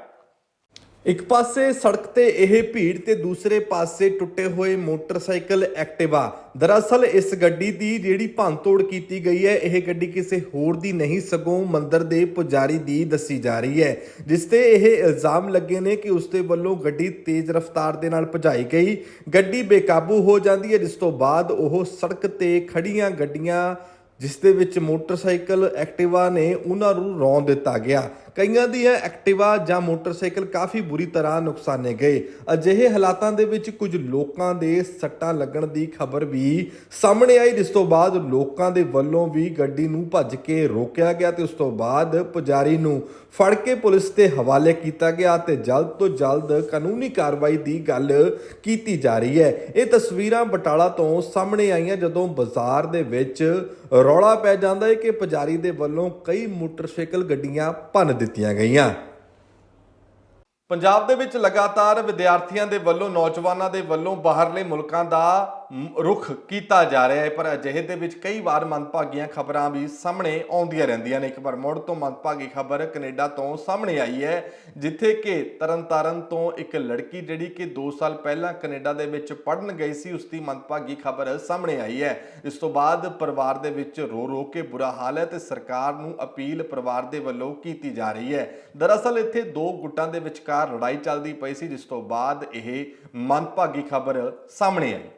ਇੱਕ ਪਾਸੇ ਸੜਕ ਤੇ ਇਹ ਭੀੜ ਤੇ ਦੂਸਰੇ ਪਾਸੇ ਟੁੱਟੇ ਹੋਏ ਮੋਟਰਸਾਈਕਲ ਐਕਟਿਵਾ। ਦਰਅਸਲ ਇਸ ਗੱਡੀ ਦੀ ਜਿਹੜੀ ਭੰਨਤੋੜ ਕੀਤੀ ਗਈ ਹੈ, ਇਹ ਗੱਡੀ ਕਿਸੇ ਹੋਰ ਦੀ ਨਹੀਂ, ਸਗੋਂ ਮੰਦਰ ਦੇ ਪੁਜਾਰੀ ਦੀ ਦੱਸੀ ਜਾ ਰਹੀ ਹੈ, ਜਿਸ ਤੇ ਇਹ ਇਲਜ਼ਾਮ ਲੱਗੇ ਨੇ ਕਿ ਉਸ ਦੇ ਵੱਲੋਂ ਗੱਡੀ ਤੇਜ਼ ਰਫ਼ਤਾਰ ਦੇ ਨਾਲ ਭਜਾਈ ਗਈ। ਗੱਡੀ ਬੇਕਾਬੂ ਹੋ ਜਾਂਦੀ ਹੈ, ਜਿਸ ਤੋਂ ਬਾਅਦ ਉਹ ਸੜਕ ਤੇ ਖੜੀਆਂ ਗੱਡੀਆਂ, ਜਿਸ ਦੇ ਵਿੱਚ ਮੋਟਰਸਾਈਕਲ ਐਕਟਿਵਾ ਨੇ, ਉਹਨਾਂ ਨੂੰ ਰੌਂ ਦਿੱਤਾ ਗਿਆ। ਕਈਆਂ ਦੀਆਂ ਐਕਟਿਵਾ ਜਾਂ ਮੋਟਰਸਾਈਕਲ ਕਾਫੀ ਬੁਰੀ ਤਰ੍ਹਾਂ ਨੁਕਸਾਨੇ ਗਏ। ਅਜਿਹੇ ਹਾਲਾਤਾਂ ਦੇ ਵਿੱਚ ਕੁਝ ਲੋਕਾਂ ਦੇ ਸੱਟਾਂ ਲੱਗਣ ਦੀ ਖਬਰ ਵੀ ਸਾਹਮਣੇ ਆਈ, ਜਿਸ ਤੋਂ ਬਾਅਦ ਲੋਕਾਂ ਦੇ ਵੱਲੋਂ ਵੀ ਗੱਡੀ ਨੂੰ ਭੱਜ ਕੇ ਰੋਕਿਆ ਗਿਆ ਤੇ ਉਸ ਤੋਂ ਬਾਅਦ ਪੁਜਾਰੀ ਨੂੰ ਫੜ ਕੇ ਪੁਲਿਸ ਦੇ ਹਵਾਲੇ ਕੀਤਾ ਗਿਆ ਤੇ ਜਲਦ ਤੋਂ ਜਲਦ ਕਾਨੂੰਨੀ ਕਾਰਵਾਈ ਦੀ ਗੱਲ ਕੀਤੀ ਜਾ ਰਹੀ ਹੈ। ਇਹ ਤਸਵੀਰਾਂ ਬਟਾਲਾ ਤੋਂ ਸਾਹਮਣੇ ਆਈਆਂ, ਜਦੋਂ ਬਾਜ਼ਾਰ ਦੇ ਵਿੱਚ ਰੌਲਾ ਪੈ ਜਾਂਦਾ ਹੈ ਕਿ ਪੁਜਾਰੀ ਦੇ ਵੱਲੋਂ ਕਈ ਮੋਟਰਸਾਈਕਲ ਗੱਡੀਆਂ ਭੰਨ ਦਿੱਤੀਆਂ ਗਈਆਂ। ਪੰਜਾਬ ਦੇ ਵਿੱਚ ਲਗਾਤਾਰ ਵਿਦਿਆਰਥੀਆਂ ਦੇ ਵੱਲੋਂ, ਨੌਜਵਾਨਾਂ ਦੇ ਵੱਲੋਂ ਬਾਹਰਲੇ ਮੁਲਕਾਂ ਦਾ ਰੁਖ ਕੀਤਾ ਜਾ ਰਿਹਾ ਹੈ, ਪਰ ਅਜਿਹੇ ਦੇ ਵਿੱਚ ਕਈ ਵਾਰ ਮੰਦਭਾਗੀਆਂ ਖਬਰਾਂ ਵੀ ਸਾਹਮਣੇ ਆਉਂਦੀਆਂ ਰਹਿੰਦੀਆਂ ਨੇ। ਇੱਕ ਵਾਰ ਮੁੜ ਤੋਂ ਮੰਦਭਾਗੀ ਖਬਰ ਕੈਨੇਡਾ ਤੋਂ ਸਾਹਮਣੇ ਆਈ ਹੈ, ਜਿੱਥੇ ਕਿ ਤਰਨਤਾਰਨ ਤੋਂ ਇੱਕ ਲੜਕੀ ਜਿਹੜੀ ਕਿ 2 ਸਾਲ ਪਹਿਲਾਂ ਕੈਨੇਡਾ ਦੇ ਵਿੱਚ ਪੜ੍ਹਨ ਗਈ ਸੀ, ਉਸ ਦੀ ਮੰਦਭਾਗੀ ਖਬਰ ਸਾਹਮਣੇ ਆਈ ਹੈ। ਇਸ ਤੋਂ ਬਾਅਦ ਪਰਿਵਾਰ ਦੇ ਵਿੱਚ ਰੋ ਰੋ ਕੇ ਬੁਰਾ ਹਾਲ ਹੈ ਤੇ ਸਰਕਾਰ ਨੂੰ ਅਪੀਲ ਪਰਿਵਾਰ ਦੇ ਵੱਲੋਂ ਕੀਤੀ ਜਾ ਰਹੀ ਹੈ। ਦਰਅਸਲ ਇੱਥੇ ਦੋ ਗੁੱਟਾਂ ਦੇ ਵਿਚਕਾਰ ਲੜਾਈ ਚੱਲਦੀ ਪਈ ਸੀ, ਜਿਸ ਤੋਂ ਬਾਅਦ ਇਹ ਮੰਦਭਾਗੀ ਖਬਰ ਸਾਹਮਣੇ ਆਈ।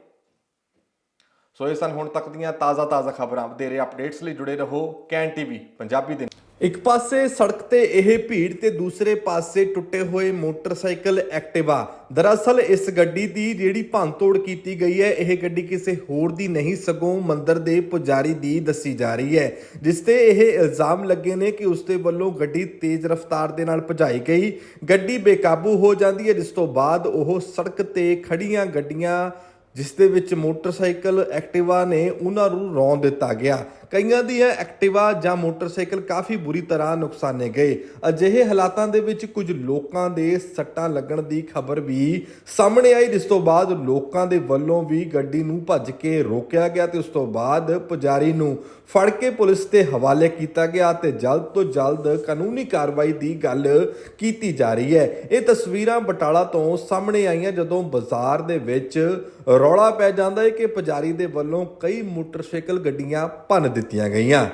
ਸੋ ਇਹ ਸਨ ਹੁਣ ਤੱਕ ਦੀਆਂ ਤਾਜ਼ਾ-ਤਾਜ਼ਾ ਖਬਰਾਂ। ਵਧੇਰੇ ਅਪਡੇਟਸ ਲਈ ਜੁੜੇ ਰਹੋ ਕੈਨ ਟੀਵੀ, ਪੰਜਾਬੀ ਦੇ ਇੱਕ ਪਾਸੇ ਸੜਕ ਤੇ ਇਹ ਭੀੜ ਤੇ ਦੂਸਰੇ ਪਾਸੇ ਟੁੱਟੇ ਹੋਏ ਮੋਟਰਸਾਈਕਲ ਐਕਟਿਵਾ। ਦਰਅਸਲ ਇਸ ਗੱਡੀ ਦੀ ਜਿਹੜੀ ਭੰਨਤੋੜ ਕੀਤੀ ਗਈ ਹੈ, ਇਹ ਗੱਡੀ ਕਿਸੇ ਹੋਰ ਦੀ ਨਹੀਂ, ਸਗੋਂ ਮੰਦਰ ਦੇ ਪੁਜਾਰੀ ਦੀ ਦੱਸੀ ਜਾ ਰਹੀ ਹੈ, ਜਿਸ ਤੇ ਇਹ ਇਲਜ਼ਾਮ ਲੱਗੇ ਨੇ ਕਿ ਉਸ ਦੇ ਵੱਲੋਂ ਗੱਡੀ ਤੇਜ਼ ਰਫ਼ਤਾਰ ਦੇ ਨਾਲ ਭਜਾਈ ਗਈ। ਗੱਡੀ ਬੇਕਾਬੂ ਹੋ ਜਾਂਦੀ ਹੈ, ਜਿਸ ਤੋਂ ਬਾਅਦ ਉਹ ਸੜਕ ਤੇ ਖੜੀਆਂ ਗੱਡੀਆਂ ਜਿਸ ਦੇ ਵਿੱਚ ਮੋਟਰਸਾਈਕਲ ਐਕਟਿਵਾ ਨੇ ਉਹਨਾਂ ਨੂੰ ਰੌਂ ਦਿੱਤਾ ਗਿਆ। ਕਈਆਂ ਦੀਆਂ ਐਕਟਿਵਾ ਜਾਂ ਮੋਟਰਸਾਈਕਲ ਕਾਫੀ ਬੁਰੀ ਤਰ੍ਹਾਂ ਨੁਕਸਾਨੇ ਗਏ। ਅਜਿਹੇ ਹਾਲਾਤਾਂ ਦੇ ਵਿੱਚ ਕੁਝ ਲੋਕਾਂ ਦੇ ਸੱਟਾਂ ਲੱਗਣ ਦੀ ਖਬਰ ਵੀ ਸਾਹਮਣੇ ਆਈ, ਜਿਸ ਤੋਂ ਬਾਅਦ ਲੋਕਾਂ ਦੇ ਵੱਲੋਂ ਵੀ ਗੱਡੀ ਨੂੰ ਭੱਜ ਕੇ ਰੋਕਿਆ ਗਿਆ ਤੇ ਉਸ ਤੋਂ ਬਾਅਦ ਪੁਜਾਰੀ ਨੂੰ ਫੜ ਕੇ ਪੁਲਿਸ ਦੇ ਹਵਾਲੇ ਕੀਤਾ ਗਿਆ ਤੇ ਜਲਦ ਤੋਂ ਜਲਦ ਕਾਨੂੰਨੀ ਕਾਰਵਾਈ ਦੀ ਗੱਲ ਕੀਤੀ ਜਾ ਰਹੀ ਹੈ। ਇਹ ਤਸਵੀਰਾਂ ਬਟਾਲਾ ਤੋਂ ਸਾਹਮਣੇ ਆਈਆਂ, ਜਦੋਂ ਬਾਜ਼ਾਰ ਦੇ ਵਿੱਚ ਰੌਲਾ ਪੈ ਜਾਂਦਾ ਹੈ ਕਿ ਪੁਜਾਰੀ ਦੇ ਵੱਲੋਂ ਕਈ ਮੋਟਰਸਾਈਕਲ ਗੱਡੀਆਂ ਭੰਨ ਦਿੱਤੀਆਂ ਗਈਆਂ।